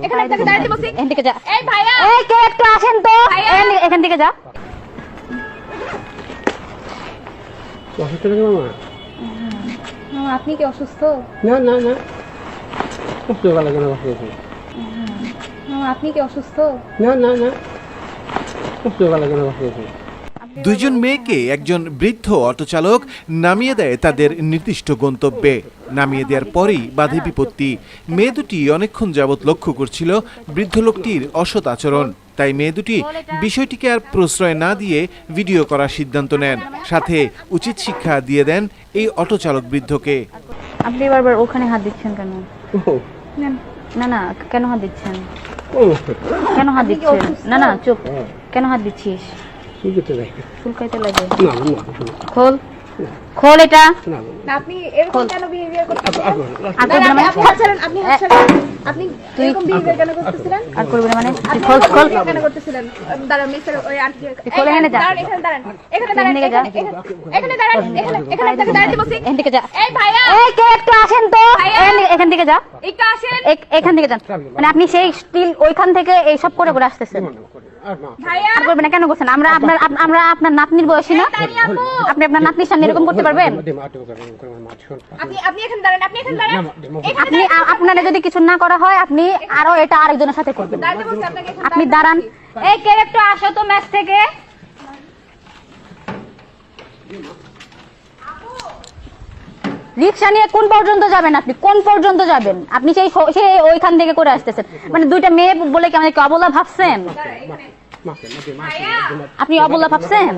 এখানে থেকে দাঁড়াতে বলছি এখান থেকে যা। এই ভাইয়া। এই কে একটু আসেন তো। এখান থেকে- যা। অসুস্থ নাকি মামা? মামা, আপনি কি অসুস্থ? না না না। কষ্ট ভালো কেন কষ্ট করছি মামা, আপনি কি অসুস্থ? না না না। কষ্ট ভালো কেন কষ্ট করছি দুইজন মেয়েকে একজন বৃদ্ধ অটোচালক নামিয়ে দেয় তাদের নির্দিষ্ট গন্তব্যে। নামিয়ে দেওয়ার পরেই বাধে বিপত্তি। মেয়ে দুটি অনেকক্ষণ যাবৎ লক্ষ্য করছিল বৃদ্ধ লোকটির অসৎ আচরণ। তাই মেয়ে দুটি বিষয়টিকে আর প্রশ্রয় না দিয়ে ভিডিও করার সিদ্ধান্ত নেন। সাথে উচিত শিক্ষা দিয়ে দেন এই অটো চালক বৃদ্ধকে। আপনি বারবার ওখানে হাত দিচ্ছেন কেন? না না কেন হাত দিচ্ছেন? কেন হাত দিচ্ছেন? না না চুপ। কেন হাত দিচ্ছিস? চুলকাইতে লাগে? না না না। খোল। খোল এটা। আপনি এরকম কেন বিহেভিয়ার করতেছিলেন আর না দাঁড়ান, মানে আপনি আপনি হাত আপনি এরকম বিহেভিয়ার কেন করতেছিলেন আর করবেন মানে? খোল খোল। কেন করতেছিলেন দাঁড়ান মিস্টার ওই আন্টি খোল, এখানে যা। দাঁড়ান এখানে দাঁড়ান। এখানে দাঁড়ান এখান দাঁড়ান এখানে এখানে দাঁড়ান দাঁড়াতে এদিকে যা। এই ভাইয়া! এই কে একটু। এখান থেকে- যা একটু আসেন এখান থেকে যান মানে আপনি সেই স্টিল ওইখান থেকে এই সব করে করে আসতেছেন আর ভাইয়া করবেন না কেন করছেন আমরা আপনার আমরা আপনার নাতনির বয়সী না আপনি আপনার নাতনির সামনে এরকম করতে পারবেন আপনি আপনি এখানে দাঁড়ান আপনি এখানে দাঁড়ান আপনি আ- আপনারা যদি কিছু না করা হয় আপনি আরও এটা আরেকজনের সাথে করবেন আপনি দাঁড়ান এই কে একটু আসো তো ম্যাচ থেকে রিক্সা নিয়ে কোন পর্যন্ত যাবেন আপনি কোন পর্যন্ত যাবেন আপনি সেই সেই ওইখান থেকে করে আসতেছেন মানে দুইটা মেয়ে বলে কি আমাদেরকে অবলা ভাবছেন আপনি অবলা ভাবছেন